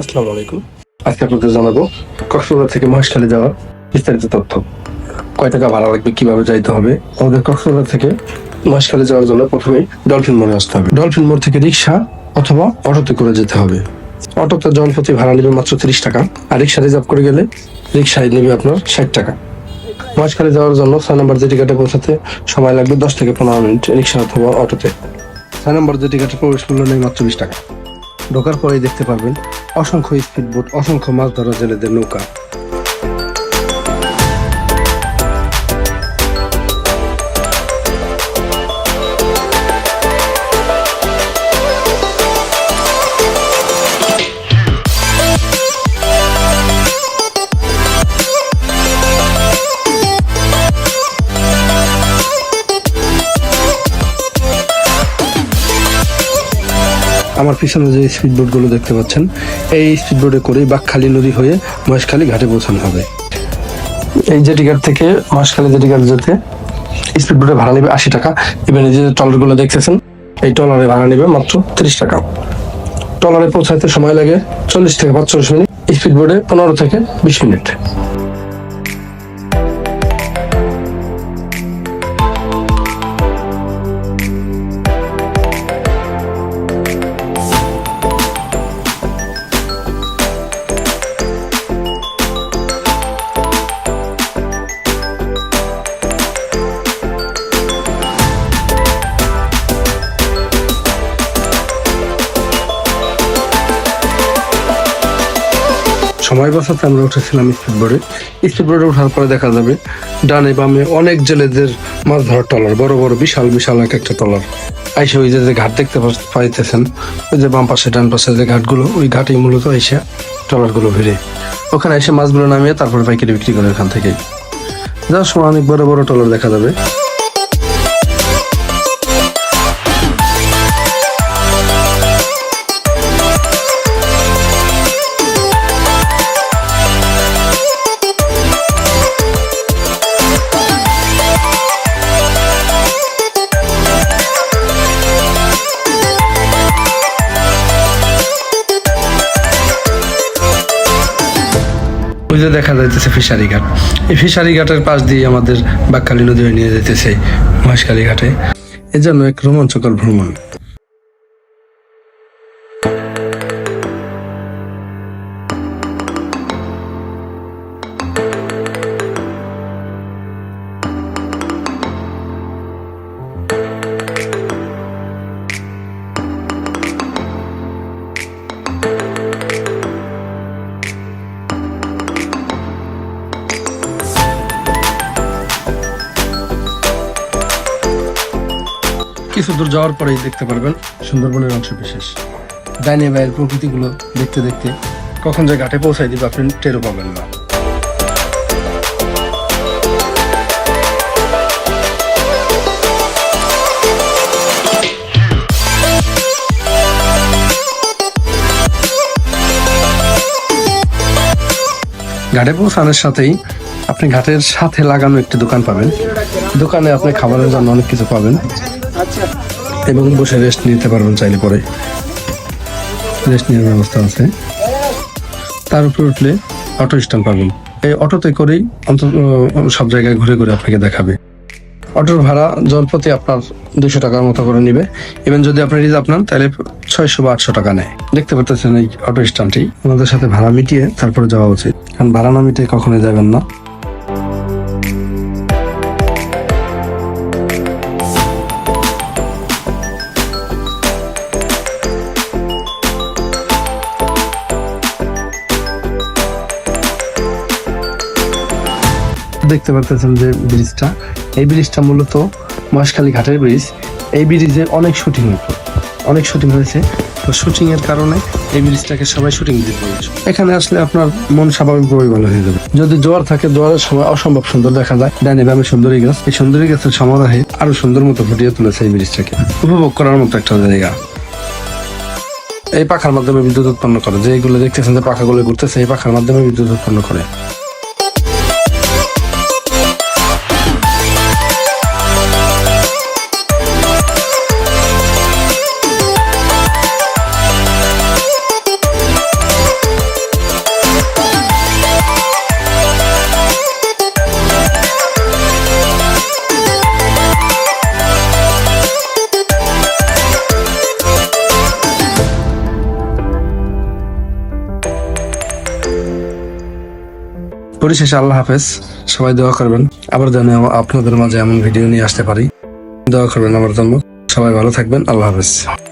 আসসালামু আলাইকুম। আজকে আপনাদের জানাব কক্সবাজার থেকে মহেশখালী যাওয়ার বিস্তারিত তথ্য। কয় টাকা ভাড়া লাগবে, কীভাবে যাইতে হবে? আমাদের কক্সবাজার থেকে মহেশখালী যাওয়ার জন্য প্রথমে ডলফিন মোড়ে আসতে হবে। ডলফিন মোড় থেকে রিক্সা অথবা অটোতে করে যেতে হবে। অটোতে জনপ্রতি ভাড়া নেবে মাত্র তিরিশ টাকা, আর রিক্সা রিজার্ভ করে গেলে রিক্সায় নেবে আপনার ষাট টাকা। মহেশখালী যাওয়ার জন্য ছয় নম্বর যে টিকিটে পৌঁছাতে সময় লাগবে দশ থেকে পনেরো মিনিট রিক্সা অথবা অটোতে। ছয় নম্বর যে টিকিটের প্রবেশ মূল্য নেই মাত্র বিশ টাকা। ঢোকার পরেই দেখতে পারবেন অসংখ্য স্পিডবোট অসংখ্য মাছ ধরা জেলেদের নৌকা। আমার পিছনে যে স্পিডবোটগুলো দেখতে পাচ্ছেন, এই স্পিডবোটে করেই বাকখালী নদী হয়ে মহেশখালী ঘাটে পৌঁছানো হবে। এই জেটিঘাট থেকে, মহেশখালী জেটিঘাট যেতে স্পিডবোটে ভাড়া নেবে আশি টাকা। এই যে ট্রলারগুলো দেখতেছেন, এই ট্রলারে ভাড়া নেবে মাত্র তিরিশ টাকা। ট্রলারে পৌঁছাতে সময় লাগে চল্লিশ থেকে পঁয়তাল্লিশ মিনিট স্পিডবোটে পনেরো থেকে বিশ মিনিট। সময় বাঁচাতে আমরা উঠেছিলাম স্পিডবোটে স্পিডবোটে ওঠার পরে দেখা যাবে, ডানে বামে অনেক জেলেদের মাছ ধরার টলার বড় বড়, বিশাল বিশাল এক একটা টলার আইসে ওই যে ঘাট দেখতে পাইতেছেন, ওই যে বাম পাশে, ডান পাশে যে ঘাটগুলো, ওই ঘাটেই মূলত আইসে টলারগুলো ভিড়ে। ওখানে এসে মাছগুলো নামিয়ে তারপরে পাইকারি বিক্রি করে ওখান থেকেই। যাওয়ার সময় অনেক বড় বড় টলার দেখা যাবে। ওই যে দেখা যাইতেছে ফিশারি ঘাট। এই ফিশারি ঘাটের পাশ দিয়ে আমাদের বাক্কালী নদী নিয়ে যেতেছে মহেশকালী ঘাটে। এজন্য জন্য এক রোমাঞ্চকর ভ্রমণ। কিছু দূর যাওয়ার পরেই দেখতে পারবেন সুন্দরবনের অংশ বিশেষ ডাইনে বাইয়ের প্রকৃতিগুলো দেখতে দেখতে কখন যে ঘাটে পৌঁছাই দিবে আপনি টেরও পাবেন না। ঘাটে পৌঁছানোর সাথেই আপনি ঘাটের সাথে লাগানো একটি দোকান পাবেন। দোকানে আপনি খাবারের জন্য অনেক কিছু পাবেন। এবং বসে রেস্ট নিতে পারবেন চাইলে পরে। রেস্ট নেওয়ার ব্যবস্থা আছে। তার উপরে উঠলে অটো স্ট্যান্ড পাবেন। এই অটোতে করেই অন্তত সব জায়গায় ঘুরে ঘুরে আপনাকে দেখাবে। অটোর ভাড়া জলপথে আপনার দুশো টাকার মতো করে নিবে। এবং যদি আপনি রিজার্ভ নেন, তাহলে ছয়শো বা আটশো টাকা নেয়। দেখতে পাচ্ছেন এই অটো স্ট্যান্ডটি ওনাদের সাথে ভাড়া মিটিয়ে তারপরে যাওয়া উচিত। কারণ ভাড়া না মিটিয়ে কখনোই যাবেন না। দেখতে পারতেছেন যে ব্রিজটা। এই ব্রিজটা মূলত মহেশখালী ঘাটের ব্রিজ। এই ব্রিজে অনেক শুটিং হতো অনেক শুটিং হয়েছে। তো শুটিং এর কারণে এই ব্রিজটাকে সবাই শুটিং দিতে বলেছে। এখানে আসলে আপনার মন স্বাভাবিকভাবেই ভালো হয়ে যাবে। যদি জোয়ার থাকে জোয়ারের সময় অসম্ভব সুন্দর দেখা যায়। ডাইনে বামে সুন্দরী গাছ। এই সুন্দরী গাছের সমারোহে আরও সুন্দর মতো ফুটিয়ে তুলেছে এই ব্রিজটাকে। উপভোগ করার মতো একটা জায়গা। এই পাখার মাধ্যমে বিদ্যুৎ উৎপন্ন করে। যেগুলো দেখতেছেন যে পাখাগুলো ঘুরতেছে, এই পাখার মাধ্যমে বিদ্যুৎ উৎপন্ন করে। পরিশেষে আল্লাহ হাফেজ। সবাই দোয়া করবেন। আবার যেন আপনাদের মাঝে এমন ভিডিও নিয়ে আসতে পারি। দোয়া করবেন আমার জন্য। সবাই ভালো থাকবেন। আল্লাহ হাফেজ।